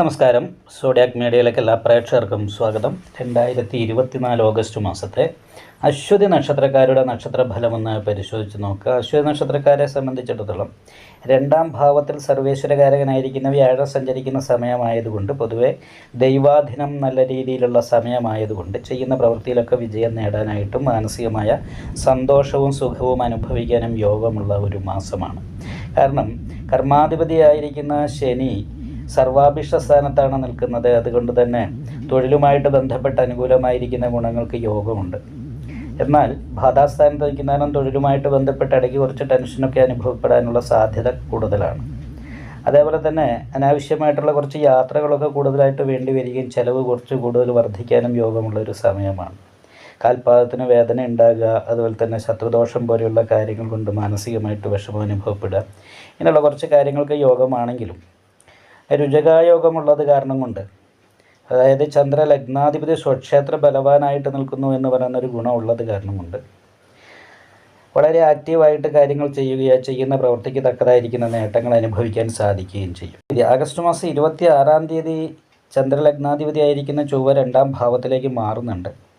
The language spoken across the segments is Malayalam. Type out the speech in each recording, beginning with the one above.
നമസ്കാരം. സോഡിയാക് മീഡിയയിലേക്ക് എല്ലാ പ്രേക്ഷകർക്കും സ്വാഗതം. രണ്ടായിരത്തി ഇരുപത്തിനാല് ഓഗസ്റ്റ് മാസത്തെ അശ്വതി നക്ഷത്രക്കാരുടെ നക്ഷത്ര ഫലമൊന്ന് പരിശോധിച്ച് നോക്കുക. അശ്വതി നക്ഷത്രക്കാരെ സംബന്ധിച്ചിടത്തോളം രണ്ടാം ഭാവത്തിൽ സർവേശ്വരകാരകനായിരിക്കുന്ന വ്യാഴം സഞ്ചരിക്കുന്ന സമയമായതുകൊണ്ട് പൊതുവെ ദൈവാധീനം നല്ല രീതിയിലുള്ള സമയമായതുകൊണ്ട് ചെയ്യുന്ന പ്രവൃത്തിയിലൊക്കെ വിജയം നേടാനായിട്ടും മാനസികമായ സന്തോഷവും സുഖവും അനുഭവിക്കാനും യോഗമുള്ള ഒരു മാസമാണ്. കാരണം കർമാധിപതിയായിരിക്കുന്ന ശനി സർവാഭിഷ്ട സ്ഥാനത്താണ് നിൽക്കുന്നത്. അതുകൊണ്ട് തന്നെ തൊഴിലുമായിട്ട് ബന്ധപ്പെട്ട് അനുകൂലമായിരിക്കുന്ന ഗുണങ്ങൾക്ക് യോഗമുണ്ട്. എന്നാൽ ബാധാസ്ഥാനത്ത് നിൽക്കുന്നതിനും തൊഴിലുമായിട്ട് ബന്ധപ്പെട്ട് ഇടയ്ക്ക് കുറച്ച് ടെൻഷനൊക്കെ അനുഭവപ്പെടാനുള്ള സാധ്യത കൂടുതലാണ്. അതേപോലെ തന്നെ അനാവശ്യമായിട്ടുള്ള കുറച്ച് യാത്രകളൊക്കെ കൂടുതലായിട്ട് വേണ്ടി വരികയും ചിലവ് കുറച്ച് കൂടുതൽ വർദ്ധിക്കാനും യോഗമുള്ള ഒരു സമയമാണ്. കാൽപാദത്തിന് വേദന ഉണ്ടാകുക അതുപോലെ തന്നെ ശത്രുദോഷം പോലെയുള്ള കാര്യങ്ങൾ കൊണ്ട് മാനസികമായിട്ട് വിഷമം അനുഭവപ്പെടുക ഇങ്ങനെയുള്ള കുറച്ച് കാര്യങ്ങൾക്ക് യോഗമാണെങ്കിലും രുചകായോഗമുള്ളത് കാരണം കൊണ്ട്. അതായത് ചന്ദ്ര ലഗ്നാധിപതി സ്വക്ഷേത്ര ബലവാനായിട്ട് നിൽക്കുന്നു എന്ന് പറയുന്ന ഒരു കാരണം കൊണ്ട്. വളരെ ആക്റ്റീവായിട്ട് കാര്യങ്ങൾ ചെയ്യുകയോ ചെയ്യുന്ന പ്രവൃത്തിക്ക് തക്കതായിരിക്കുന്ന നേട്ടങ്ങൾ അനുഭവിക്കാൻ സാധിക്കുകയും ചെയ്യും. ആഗസ്റ്റ് മാസം ഇരുപത്തി ആറാം തീയതി ചന്ദ്രലഗ്നാധിപതി ആയിരിക്കുന്ന ചൊവ്വ രണ്ടാം ഭാവത്തിലേക്ക് മാറുന്നുണ്ട്.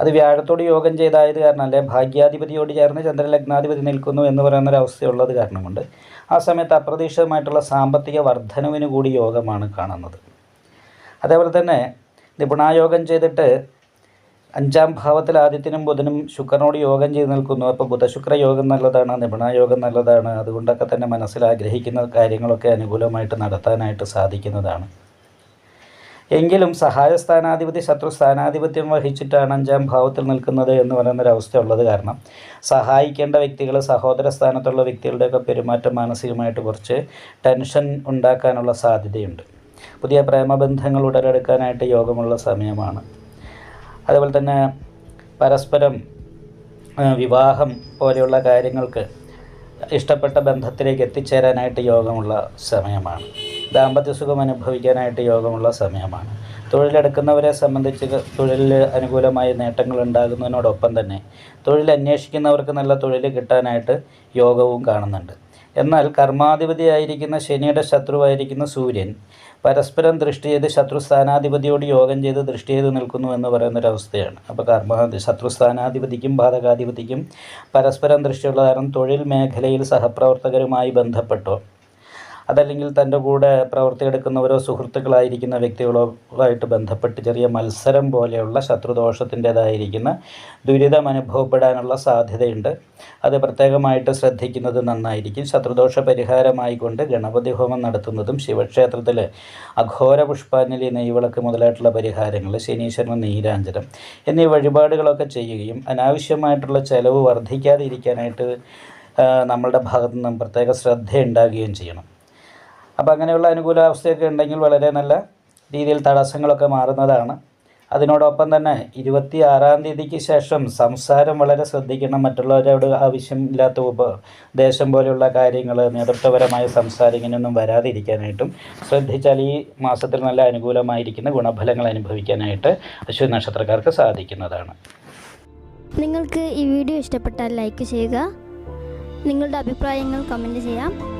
അത് വ്യാഴത്തോട് യോഗം ചെയ്തായത് കാരണം അല്ലെ ഭാഗ്യാധിപതിയോട് ചേർന്ന് ചന്ദ്രലഗ്നാധിപതി നിൽക്കുന്നു എന്ന് പറയുന്ന ഒരു അവസ്ഥയുള്ളത് കാരണം കൊണ്ട് ആ സമയത്ത് അപ്രതീക്ഷിതമായിട്ടുള്ള സാമ്പത്തിക വർധനവിന് കൂടി യോഗമാണ് കാണുന്നത്. അതേപോലെ തന്നെ നിപുണായോഗം ചെയ്തിട്ട് അഞ്ചാം ഭാവത്തിൽ ആദ്യത്തിനും ബുധനും ശുക്രനോട് യോഗം ചെയ്ത് നിൽക്കുന്നു. അപ്പോൾ ബുധശുക്ര യോഗം നല്ലതാണ് നിപുണായോഗം നല്ലതാണ്. അതുകൊണ്ടൊക്കെ തന്നെ മനസ്സിൽ ആഗ്രഹിക്കുന്ന കാര്യങ്ങളൊക്കെ അനുകൂലമായിട്ട് നടത്താനായിട്ട് സാധിക്കുന്നതാണ്. എങ്കിലും സഹായ സ്ഥാനാധിപതി ശത്രു സ്ഥാനാധിപത്യം വഹിച്ചിട്ടാണ് അഞ്ചാം ഭാവത്തിൽ നിൽക്കുന്നത് എന്ന് പറയുന്നൊരവസ്ഥ ഉള്ളത് കാരണം സഹായിക്കേണ്ട വ്യക്തികൾ സഹോദര സ്ഥാനത്തുള്ള വ്യക്തികളുടെയൊക്കെ പെരുമാറ്റം മാനസികമായിട്ട് കുറച്ച് ടെൻഷൻ ഉണ്ടാക്കാനുള്ള സാധ്യതയുണ്ട്. പുതിയ പ്രേമബന്ധങ്ങൾ ഉടലെടുക്കാനായിട്ട് യോഗമുള്ള സമയമാണ്. അതുപോലെ തന്നെ പരസ്പരം വിവാഹം പോലെയുള്ള കാര്യങ്ങൾക്ക് ഇഷ്ടപ്പെട്ട ബന്ധത്തിലേക്ക് എത്തിച്ചേരാനായിട്ട് യോഗമുള്ള സമയമാണ്. ദാമ്പത്യ സുഖം അനുഭവിക്കാനായിട്ട് യോഗമുള്ള സമയമാണ്. തൊഴിലെടുക്കുന്നവരെ സംബന്ധിച്ച് തൊഴിലിൽ അനുകൂലമായ നേട്ടങ്ങൾ ഉണ്ടാകുന്നതിനോടൊപ്പം തന്നെ തൊഴിൽ അന്വേഷിക്കുന്നവർക്ക് നല്ല തൊഴിൽ കിട്ടാനായിട്ട് യോഗവും കാണുന്നുണ്ട്. എന്നാൽ കർമാധിപതിയായിരിക്കുന്ന ശനിയുടെ ശത്രുവായിരിക്കുന്ന സൂര്യൻ പരസ്പരം ദൃഷ്ടി ചെയ്ത് ശത്രു സ്ഥാനാധിപതിയോട് യോഗം ചെയ്ത് ദൃഷ്ടി ചെയ്ത് നിൽക്കുന്നു എന്ന് പറയുന്നൊരവസ്ഥയാണ്. അപ്പോൾ കർമ്മ ശത്രു സ്ഥാനാധിപതിക്കും ബാധകാധിപതിക്കും പരസ്പരം ദൃഷ്ടിയുള്ള കാരണം തൊഴിൽ മേഖലയിൽ സഹപ്രവർത്തകരുമായി ബന്ധപ്പെട്ടോ അതല്ലെങ്കിൽ തന്റെ കൂടെ പ്രവർത്തിയെടുക്കുന്നവരോ സുഹൃത്തുക്കളായിരിക്കുന്ന വ്യക്തികളോ ആയിട്ട് ബന്ധപ്പെട്ട് ചെറിയ മത്സരം പോലെയുള്ള ശത്രുദോഷത്തിന്റെതായിരിക്കുന്ന ദുരിതം അനുഭവപ്പെടാനുള്ള സാധ്യതയുണ്ട്. അത് പ്രത്യേകമായിട്ട് ശ്രദ്ധിക്കുന്നത് നന്നായിരിക്കും. ശത്രുദോഷ പരിഹാരമായിക്കൊണ്ട് ഗണപതി ഹോമം നടത്തുന്നതും ശിവക്ഷേത്രത്തിൽ അഘോര പുഷ്പാഞ്ജലി നെയ്വിളക്ക് മുതലായിട്ടുള്ള പരിഹാരങ്ങൾ ശനീശ്വരന് നീരാഞ്ജനം എന്നീ വഴിപാടുകളൊക്കെ ചെയ്യുകയും അനാവശ്യമായിട്ടുള്ള ചെലവ് വർദ്ധിക്കാതിരിക്കാനായിട്ട് നമ്മളുടെ ഭാഗത്തു നിന്നും പ്രത്യേക ശ്രദ്ധ ഉണ്ടാകുകയും ചെയ്യണം. അപ്പോൾ അങ്ങനെയുള്ള അനുകൂല അവസ്ഥയൊക്കെ ഉണ്ടെങ്കിൽ വളരെ നല്ല രീതിയിൽ തടസ്സങ്ങളൊക്കെ മാറുന്നതാണ്. അതിനോടൊപ്പം തന്നെ ഇരുപത്തി ആറാം തീയതിക്ക് ശേഷം സംസാരം വളരെ ശ്രദ്ധിക്കണം. മറ്റുള്ളവരോട് ആവശ്യമില്ലാത്ത ഉപദേശം പോലെയുള്ള കാര്യങ്ങൾ നേതൃത്വപരമായ സംസാരം ഇങ്ങനെയൊന്നും വരാതിരിക്കാനായിട്ടും ശ്രദ്ധിച്ചാൽ ഈ മാസത്തിൽ നല്ല അനുകൂലമായിരിക്കുന്ന ഗുണഫലങ്ങൾ അനുഭവിക്കാനായിട്ട് അശ്വതി നക്ഷത്രക്കാർക്ക് സാധിക്കുന്നതാണ്. നിങ്ങൾക്ക് ഈ വീഡിയോ ഇഷ്ടപ്പെട്ടാൽ ലൈക്ക് ചെയ്യുക. നിങ്ങളുടെ അഭിപ്രായങ്ങൾ കമന്റ് ചെയ്യാം.